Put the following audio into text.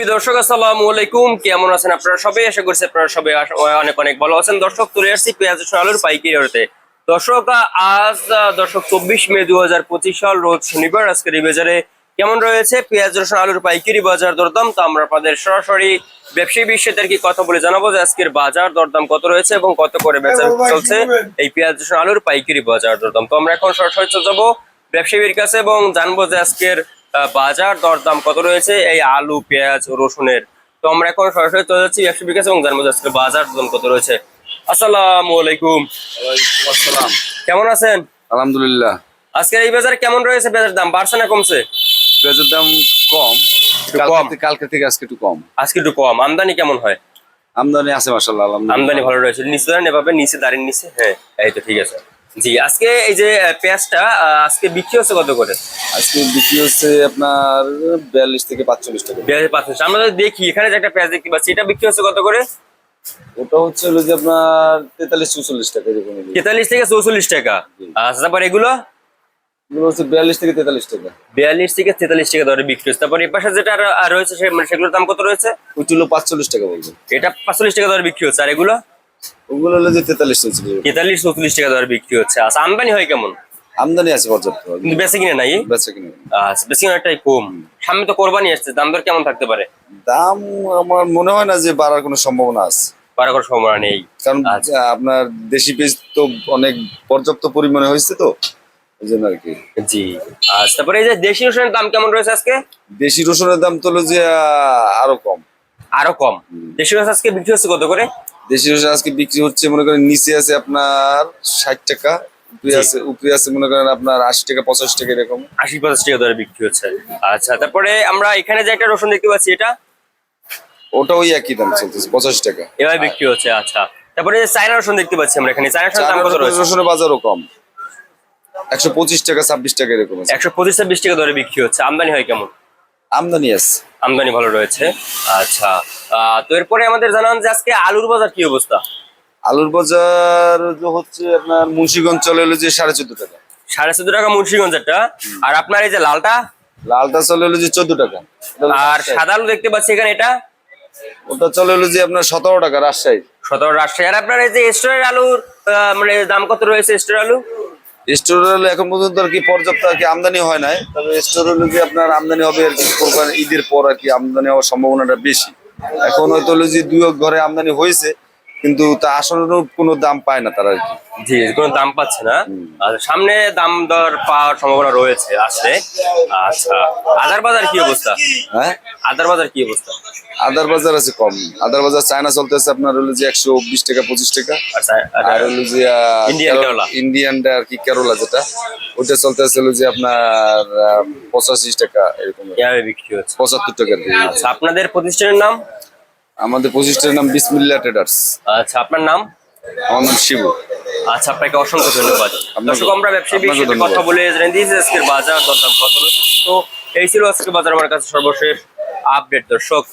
প্রিয় দর্শক আসসালামু আলাইকুম। কেমন আছেন আপনারা সবাই? আশা করছি আপনারা সবাই অনেক অনেক ভালো আছেন। দর্শক চলে আসছি পেঁয়াজ আলুর পাইকারি হতে দর্শক আজ দর্শক চব্বিশ মে দু হাজার পঁচিশ সাল রোজ শনিবার আজকের এই বাজারে কেমন রয়েছে? পেঁয়াজ রসুন আলুর পাইকারি বাজার দরদাম। তো আমরা আপনাদের সরাসরি ব্যবসায়ী বিশ্বের কি কথা বলে জানাব যে আজকের বাজার দরদাম কত রয়েছে এবং কত করে বেচা চলছে এই পেঁয়াজ রসুন আলুর পাইকারি বাজার দরদাম। তো আমরা এখন সরাসরি চলে যাব ব্যবসায়ীর কাছে এবং জানব যে আজকের বাজার দরদাম কত রয়েছে? এই আলু পেঁয়াজ রসুনের। তো আমরা এখন সরাসরি চলে যাচ্ছি ব্যবসায়ীর কাছে এবং জানব যে আজকের বাজার দরদাম কত রয়েছে। আসসালামু আলাইকুম। আসসালাম। কেমন আছেন? আলহামদুলিল্লাহ। আজকে এই বাজারে কেমন রয়েছে পেঁয়াজের দাম? বাড়ছে না কমছে? পেঁয়াজের দাম কম। কালকে কম। থেকে- কালকে থেকে আজকে একটু কম। আজকে একটু কম। আমদানি কেমন হয়? আমদানি আছে মাসাল্লাহ আমদানি ভালো রয়েছে। নিচে এভাবে নিচে দাঁড়িয়ে নিচে। হ্যাঁ এই তো ঠিক আছে। জি আজকে এই যে পেঁয়াজটা আজকে বিক্রি হচ্ছে কত করে? আজকে বিক্রি হচ্ছে আপনার বিয়াল্লিশ থেকে পাঁচচল্লিশ টাকা। পেঁয়াজ পাঁচ আমরা যদি দেখি এখানে যে একটা পেঁয়াজ দেখতে পাচ্ছি এটা বিক্রি হচ্ছে কত করে? ওটা হচ্ছে হলো যে আপনার তেতাল্লিশ চৌচল্লিশ টাকা এরকম তেতাল্লিশ থেকে চৌচল্লিশ টাকা। আচ্ছা তারপর এগুলো? বিয়াল্লিশ থেকে তেতাল্লিশ টাকা। বিয়াল্লিশ থেকে তেতাল্লিশ টাকা দরে বিক্রি হচ্ছে। তারপর পাশে যেটা রয়েছে মানে সেগুলোর দাম কত রয়েছে? পাঁচচল্লিশ টাকা বলব। এটা পাঁচচল্লিশ টাকা দরে বিক্রি হচ্ছে। আর এগুলো? ওগুলো হলো যে তেতাল্লিশ চৌচল্লিশ তেতাল্লিশ চৌচল্লিশ টাকা দরে বিক্রি হচ্ছে। আচ্ছা আমদানি হয় কেমন? আমদানি আছে পর্যাপ্ত। কিন্তু বেশি কিনে নাই? বেচা কিনে আচ্ছা বেশি অনেকটাই কম। সামনে তো কোরবানি আসছে দাম দর কেমন থাকতে পারে? দাম আমার মনে হয় না যে বাড়ার কোনো সম্ভাবনা আছে। বারো করার সম্ভাবনা নেই। কারণ আচ্ছা। আপনার দেশি পেঁয়াজ তো অনেক পর্যাপ্ত পরিমাণে হয়েছে তো এই জন্য আর কি। জি। আচ্ছা তারপরে এই যে দেশি রসুনের দাম কেমন রয়েছে আজকে? দেশি রসুনের দাম তো হলো যে আরও কম। আরও কম। দেশি রসুন আজকে বিক্রি হচ্ছে কত করে? দেশি রসুন আজকে বিক্রি হচ্ছে মনে করেন নিচে আছে আপনার ষাট টাকা উপরে আছে উপরে আছে মনে করেন আপনার আশি টাকা পঁচাশি টাকা এরকম। আশি টাকা দরে বিক্রি হচ্ছে। আচ্ছা তারপরে আমরা এখানে যে একটা রসুন দেখতে পাচ্ছি এটা? ওটা ওই একই দাম চলতেছে পঁচাশি টাকা। এভাবে বিক্রি হচ্ছে আচ্ছা। তারপরে চায়না রসুন দেখতে পাচ্ছি আমরা এখানে। চায়না দাম চায়না কত রয়েছে? রসুনের বাজারও কম। একশো পঁচিশ টাকা ছাব্বিশ টাকা এরকম একশো পঁচিশ ছাব্বিশ টাকা দরে বিক্রি হচ্ছে। আমদানি হয় কেমন? আমদানি আছে। আমদানি ভালো রয়েছে। আচ্ছা তো এরপরে আমাদের জানান যে আজকে আলুর বাজার কি অবস্থা? আলুর বাজার যে হচ্ছে আপনার মুন্সিগঞ্জ চলে হলো যে সাড়ে চোদ্দ টাকা। সাড়ে চোদ্দ টাকা মুন্সিগঞ্জেরটা আর আপনার এই যে লালটা? লালটা চলে হলো যে চোদ্দ টাকা। আর সাদা আলু দেখতে পাচ্ছি এখানে এটা? ওটা চলে হলো যে আপনার সতেরো টাকা রাজশাহী। সতেরো রাজশাহী। আর আপনার এই যে স্টোরের আলুর মানে দাম কত রয়েছে স্টোর আলু? স্টোর হলে এখন পর্যন্ত আর কি পর্যাপ্ত আর কি আমদানি হয় নাই। তবে স্টোরেল যে আপনার আমদানি হবে আর কি ঈদের পর আর কি আমদানি হওয়ার সম্ভাবনাটা বেশি। এখন হয়তো যে দুই ঘরে আমদানি হয়েছে কিন্তু তা আসলেও কোনো দাম পায় না তারা জি কোনো দাম পাচ্ছে না। আর সামনে দাম দর পাওয়ার সম্ভাবনা রয়েছে আসলে। আচ্ছা আদার বাজার কি অবস্থা? হ্যাঁ? আদার বাজার কি অবস্থা? আদার বাজার আছে কম। আদার বাজার চায়না চলতেছে আপনার হলো যে একশো বিশ টাকা পঁচিশ টাকা। আচ্ছা আর হলো যে। ইন্ডিয়ানটা আর কি কেরলা যেটা ওটা চলতেছে হলো যে আপনার পঁচাশি টাকা এরকম। বিক্রি হচ্ছে। পঁচাত্তর টাকা আচ্ছা আপনাদের প্রতিষ্ঠানের নাম? আমাদের প্রতিষ্ঠানের নাম বিসমিল্লা ট্রেডার্স। আচ্ছা আপনার নাম? আমার নাম শিবু। আচ্ছা আপনাকে অসংখ্য ধন্যবাদ। দর্শক আমরা ব্যবসায়ী বিষয়ে। কথা বলে দিয়েছি আজকের বাজার দরদাম কত রয়েছে তো এই ছিল আজকে বাজার আমার কাছে সর্বশেষ আপডেট। দর্শক